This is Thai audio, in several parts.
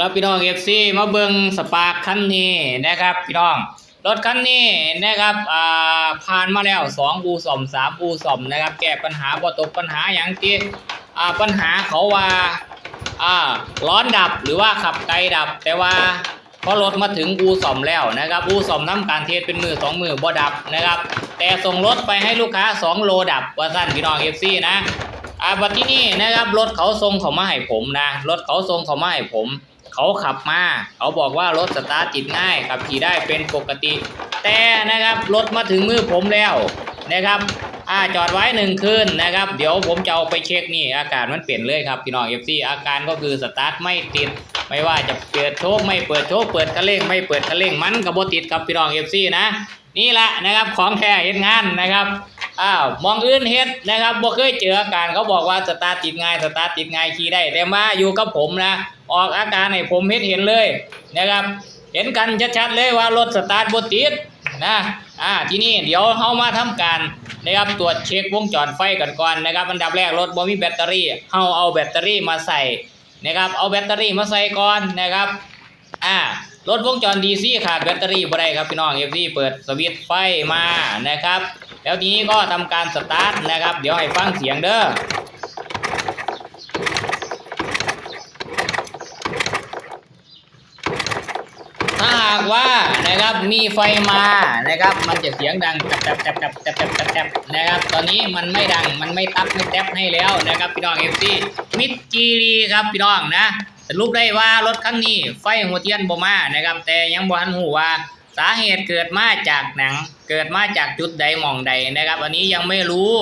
ครับพี่น้องเอฟซีมาเบิงสปาร์คคันนี้นะครับ พี่น้องรถคันนี้นะครับอ่าผ่านมาแล้วสองอูสอมสามอูสอมนะครับ แก้ปัญหาบ่ตกปัญหาอย่างที่อ่าปัญหาเขาว่าอ่าร้อนดับหรือว่าขับไกลดับ แต่ว่าพอรถมาถึงอูสอมแล้วนะครับอูสอมทำการเทสเป็นมือสองมือบ่ดับนะครับ แต่ส่งรถไปให้ลูกค้า2โลดับว่าสั้นพี่น้องเอฟซีนะอ่าบัดที่นี่นะครับรถเขาส่งเขามาให้ผมนะรถเขาส่งเขามาให้ผม เขาขับมาเขาบอกว่ารถสตาร์ทติดง่ายขับขี่ได้เป็นปกติ แต่นะครับรถมาถึงมือผมแล้วนะครับอ่าจอดไว้หนึ่งคืนนะครับ เดี๋ยวผมจะเอาไปเช็คนี่ อาการมันเปลี่ยนเลยครับพี่น้องเอฟซีอาการก็คือสตาร์ทไม่ติด ไม่ว่าจะเปิดโชคไม่เปิดโชคเปิดคันเร่งไม่เปิดคันเร่งมันกับบติดครับพี่น้องเอฟซีนะนี่แหละนะครับของแท้เห็นงานนะครับอ้าวมองอื่นเฮ็ดนะครับบ่เคยเจออาการเขาบอกว่าสตาร์ทติดง่ายสตาร์ทติดง่ายขี่ได้แต่มาอยู่กับผมนะ ออกอาการให้ผมเห็นเห็นเลยนะครับ เห็นกันชัดๆเลยว่ารถสตาร์ทบ่ติดนะอ่าที่นี้เดี๋ยวเฮามาทำการนะครับตรวจเช็ควงจรไฟกันก่อนนะครับอันดับแรกรถบ่มีแบตเตอรี่เฮาเอาแบตเตอรี่มาใส่นะครับเอาแบตเตอรี่มาใส่ก่อนนะครับอ่ารถวงจร DC ขาดแบตเตอรี่บ่ได้ครับพี่น้อง FC เปิดสวิตช์ไฟมานะครับ แล้วทีนี้ก็ทำการสตาร์ทนะครับ เดี๋ยวให้ฟังเสียงเด้อ ถ้าหากว่านะครับมีไฟมานะครับ มันจะเสียงดังแตบแตบแตบแตบแตบแตบแตบนะครับ ตอนนี้มันไม่ดังมันไม่ตับไม่แตบให้แล้วนะครับพี่น้องเอฟซีมิดจีรีครับพี่น้องนะสรุปได้ว่ารถคันนี้ไฟหัวเทียนบ่มานะครับ แต่ยังบ่ทันหูว่าสาเหตุเกิดมาจากหนัง เกิดมาจากจุดใดหมองใดนะครับ อันนี้ยังไม่รู้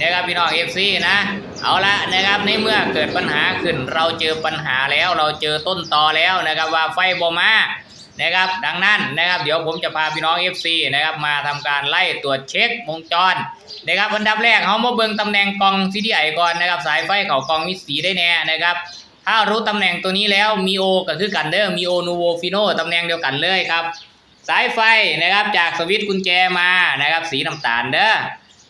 นะครับพี่น้องเอฟซีนะ เอาละนะครับในเมื่อเกิดปัญหาขึ้น เราเจอปัญหาแล้วเราเจอต้นตอแล้วนะครับว่าไฟบ่มา นะครับ ดังนั้นนะครับ เดี๋ยวผมจะพาพี่น้อง FC นะครับมาทำการไล่ตรวจเช็ควงจรนะครับอันดับแรกเขามาเบิ่งตำแหน่งกล่อง CDI ก่อนนะครับ สายไฟเขากล่องมีสีได้แน่นะครับถ้ารู้ตำแหน่งตัวนี้แล้วมีโอก็คือกันเด้อมีโอนูโวฟิโนตำแหน่งเดียวกันเลยครับ สายไฟนะครับจากสวิตช์กุญแจมานะครับ สีน้ำตาลเด้อ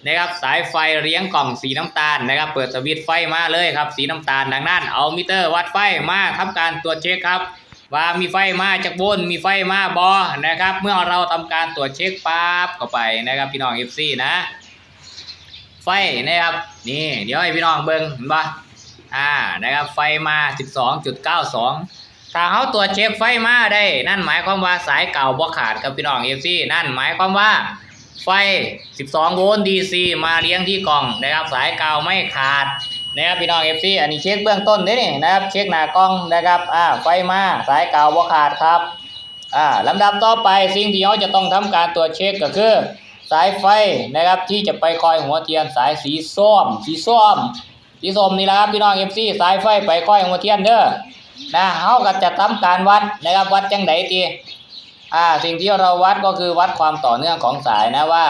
นะครับสายไฟเลี้ยงกล่องสีน้ำตาลนะครับ เปิดสวิตช์ไฟมาเลยครับ สีน้ำตาลดังนั้น เอามิเตอร์วัดไฟมาทำการตรวจเช็คครับ ว่ามีไฟมาจากบนมีไฟมาบอนะครับ เมื่อเราทำการตรวจเช็คปั๊บเข้าไปนะครับพี่น้อง FC นะ ไฟนะครับนี่เดี๋ยวให้พี่น้องเบิ่งเห็นปะอ่านะครับไฟมา 12.92 ถ้าเขาตรวจเช็คไฟมาได้ นั่นหมายความว่าสายเก่าบ่ขาดครับพี่น้อง FC นั่นหมายความว่าไฟ 12 โวลต์ DC มาเลี้ยงที่กล่องนะครับสายเก่าไม่ขาด นะครับพี่น้อง FC อันนี้เช็คเบื้องต้นเด้นี่นะครับเช็คหน้ากล้องนะครับอ่าไฟมาสายเก่าบ่ขาดครับอ่าลำดับต่อไปสิ่งที่เราจะต้องทำการตรวจเช็คก็คือ สายไฟนะครับที่จะไปคอยหัวเทียนสายสีส้มสีส้มสีส้มนี่แหละครับพี่น้อง FC สายไฟไปคอยหัวเทียนเด้อนะเฮาก็จะทำการวัดนะครับวัดจังไดตีอ่าสิ่งที่เราวัดก็คือวัดความต่อเนื่องของสายนะว่า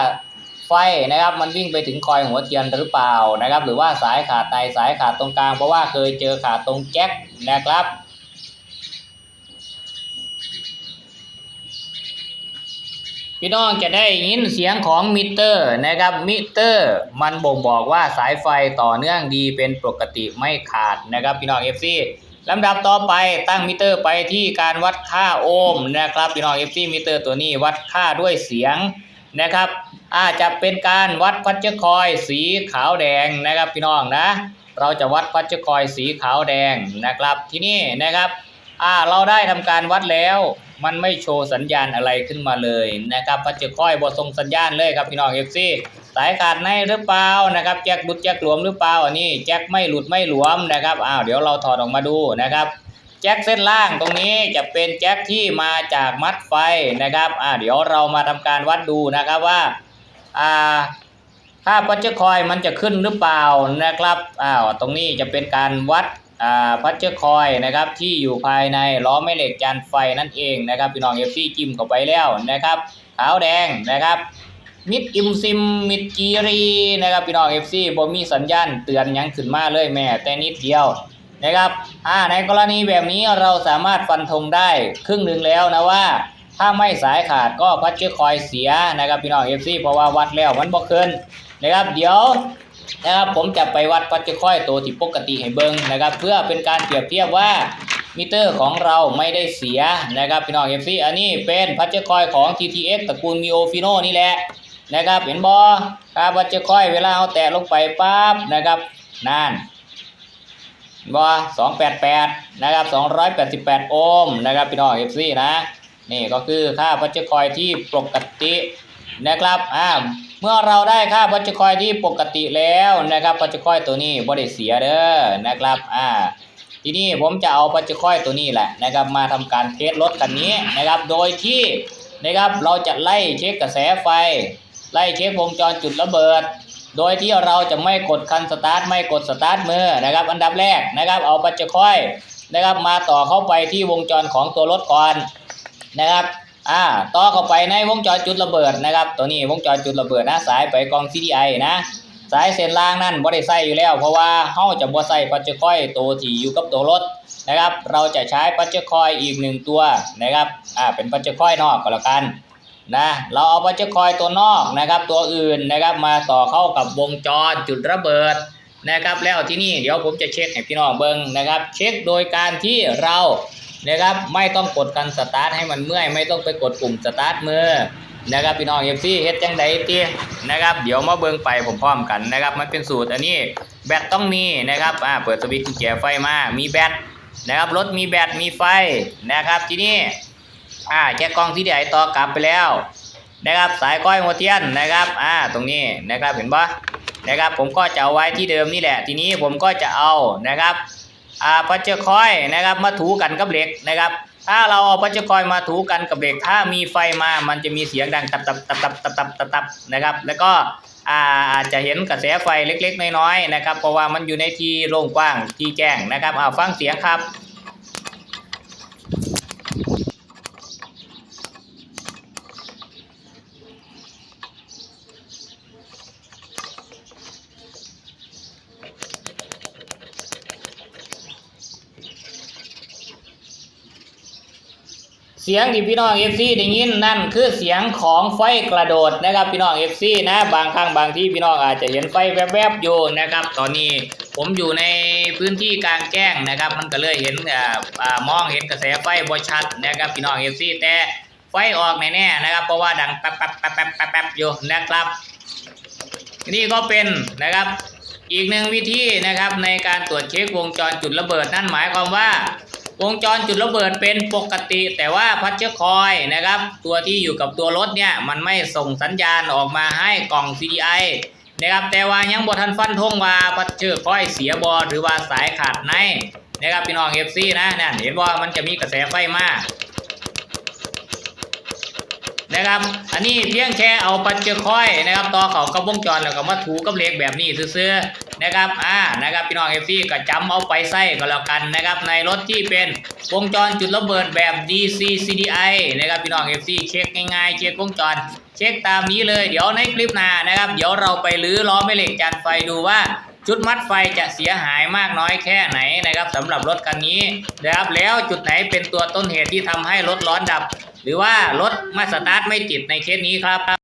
ไฟนะครับมันวิ่งไปถึงคอยหัวเทียนหรือเปล่านะครับ หรือว่าสายขาดในสายขาดตรงกลาง เพราะว่าเคยเจอขาดตรงแจ็คนะครับพี่น้องจะได้ยินเสียงของมิเตอร์นะครับมิเตอร์ มันบ่งบอกว่าสายไฟต่อเนื่องดีเป็นปกติไม่ขาดนะครับ พี่น้อง FC ลำดับต่อไปตั้งมิเตอร์ไปที่การวัดค่าโอห์มนะครับ พี่น้อง FC มิเตอร์ตัวนี้วัดค่าด้วยเสียง นะครับอาจจะเป็นการวัดพัชคอยสีขาวแดงนะครับพี่น้องนะ เราจะวัดพัชคอยสีขาวแดงนะครับที่นี่นะครับอ่าเราได้ทำการวัดแล้วมันไม่โชว์สัญญาณอะไรขึ้นมาเลยนะครับพัชคอยบทส่งสัญญาณเลยครับพี่น้องเอฟซีสายขาดในหรือเปล่านะครับแจ็คหลุดแจ็คหลวมหรือเปล่าอันนี้แจ็คไม่หลุดไม่หลวมนะครับอ้าวเดี๋ยวเราถอดออกมาดูนะครับ จ็คเส้นล่างตรงนี้จะเป็นแจ็คที่มาจากมัดไฟนะครับอ่าเดี๋ยวเรามาทำการวัดดูนะครับว่าอ่าถ้าพัชคอยมันจะขึ้นหรือเปล่านะครับอ้าวตรงนี้จะเป็นการวัดอ่าพัชคอยนะครับที่อยู่ภายในล้อแม่เหล็กจานไฟนั่นเองนะครับพี่น้องเอฟซีจิ้มเข้าไปแล้วนะครับขาวแดงนะครับมิดอิมซิมมิดจีรีนะครับพี่น้องเอฟซีบ่มีสัญญาณเตือนยังขึ้นมาเลยแม่แต่นิดเดียว นะครับอ่าในกรณีแบบนี้เราสามารถฟันธงได้ครึ่งหนึ่งแล้วนะว่า ถ้าไม่สายขาดก็พัชเชอร์คอยเสียนะครับพี่น้องเอฟซีเพราะว่าวัดแล้วมันบ่เกินนะครับเดี๋ยวนะครับผมจะไปวัดพัชเชอร์คอยตัวที่ปกติให้เบิ่งนะครับ เพื่อเป็นการเปรียบเทียบว่ามิเตอร์ของเราไม่ได้เสียนะครับพี่น้องเอฟซีอันนี้เป็นพัชเจอร์คอยของ TTX ตระกูลมิโอฟิโนนี่แหละนะครับเห็นบอครับพัชเจอร์คอยเวลาเอาแตะลงไปปั๊บนะครับนั่น บอสองแปดแปดนะครับสองร้อยแปดสิบแปดโอห์มนะครับพี่น้องเอฟซีนะนี่ก็คือค่าพัชเจคอยที่ปกตินะครับอ่าเมื่อเราได้ค่าพัชเจคอยที่ปกติแล้วนะครับพัชเจคอยตัวนี้บ่ได้เสียเด้อนะครับอ่าทีนี้ผมจะเอาปัจจุค่อยตัวนี้แหละนะครับมาทำการเทสรถคันนี้นะครับโดยที่นะครับเราจะไล่เช็คกระแสไฟ ไล่เช็ควงจรจุดระเบิด โดยที่เราจะไม่กดคันสตาร์ทไม่กดสตาร์ทมือนะครับ อันดับแรกนะครับ เอาปัจจุค่อยนะครับมาต่อเข้าไปที่วงจรของตัวรถก่อนนะครับอ่าต่อเข้าไปในวงจรจุดระเบิดนะครับ ตัวนี้วงจรจุดระเบิดนะสายไปกอง CDI นะ สายเส้นล่างนั่นบ่ได้ใส่อยู่แล้ว เพราะว่าเฮาจะบ่ใส่ปัจจุค่อยตัวที่อยู่กับตัวรถนะครับ เราจะใช้ปัจจุค่อยอีกหนึ่งตัวนะครับอ่าเป็นปัจจุค่อยนอกก็แล้วกัน นะเราเอาปัจจคอยตัวนอกนะครับ ตัวอื่นนะครับมาต่อเข้ากับวงจรจุดระเบิดนะครับ แล้วที่นี่เดี๋ยวผมจะเช็คให้พี่น้องเบิ่งนะครับ เช็คโดยการที่เรานะครับไม่ต้องกดกันสตาร์ทให้มันเมื่อย ไม่ต้องไปกดปุ่มสตาร์ทมือนะครับพี่น้องเอฟซีเฮ็ดจังไดตินะครับเดี๋ยวมาเบิ่งไปผมพร้อมกันนะครับ มันเป็นสูตรอันนี้แบตต้องมีนะครับอ่าเปิดสวิตช์กุญแจไฟมามีแบตนะครับรถมีแบตมีไฟนะครับที่นี้ อ่าแจ็คกล้องที่ไดต่อกลับไปแล้วนะครับสายก้อยหัวเทียนนะครับอ่าตรงนี้นะครับเห็นปะนะครับผมก็จะเอาไว้ที่เดิมนี่แหละ ทีนี้ผมก็จะเอานะครับอ่าพัชเจคอยนะครับมาถูกันกับเหล็กนะครับ ถ้าเราเอาพัชคอยมาถูกันกับเหล็ก ถ้ามีไฟมามันจะมีเสียงดังตับตับตับตับตับตับตับตับนะครับ แล้วก็อ่าอาจจะเห็นกระแสไฟเล็กๆ น้อยๆนะครับเพราะว่ามันอยู่ในที่โล่งกว้างที่แจ้งนะครับเอาฟังเสียงครับ เสียงที่พี่น้อง FC ได้ยินนั่นคือเสียงของไฟกระโดดนะครับพี่น้อง FC นะบางครั้งบางที่พี่น้องอาจจะเห็นไฟแวบๆอยู่นะครับ ตอนนี้ผมอยู่ในพื้นที่กลางแจ้งนะครับ มันก็เลยเห็นอ่ามองเห็นกระแสไฟบ่ชัดนะครับพี่น้อง FC แต่ไฟออกแน่ๆนะครับ เพราะว่าดังแป๊บๆแป๊บๆแป๊บๆอยู่นะครับ นี่ก็เป็นนะครับอีกหนึ่งวิธีนะครับในการตรวจเช็ควงจรจุดระเบิดนั่นหมายความว่า วงจรจุดระเบิดเป็นปกติ แต่ว่าพัชเชอร์คอยนะครับ ตัวที่อยู่กับตัวรถเนี่ย มันไม่ส่งสัญญาณออกมาให้กล่อง CDI นะครับแต่ว่ายังบ่ทันฟันธงว่าพัชเชอร์คอยเสียบอหรือว่าสายขาดในนะครับพี่น้อง FC นะนั่นเห็นว่ามันจะมีกระแสไฟมากนะครับ อันนี้เพียงแค่เอาปัจเจคอยนะครับ ต่อเขากับวงจรแล้วก็มาถูกับเหล็กแบบนี้ซื่อ นะครับอ่านะครับพี่น้องเอฟซีก็จำเอาไปใส่ก็แล้วกันนะครับในรถที่เป็นวงจรจุดระเบิดแบบ DC CDI นะครับพี่น้องเอฟซีเช็คง่ายๆเช็ควงจร เช็คตามนี้เลยเดี๋ยวในคลิปหน้านะครับ เดี๋ยวเราไปลื้อล้อแม่เหล็กจานไฟดูว่าจุดมัดไฟจะเสียหายมากน้อยแค่ไหนนะครับสำหรับรถคันนี้นะครับแล้วจุดไหนเป็นตัวต้นเหตุที่ทำให้รถร้อนดับ หรือว่ารถมาสตาร์ทไม่ติดในเคสนี้ครับ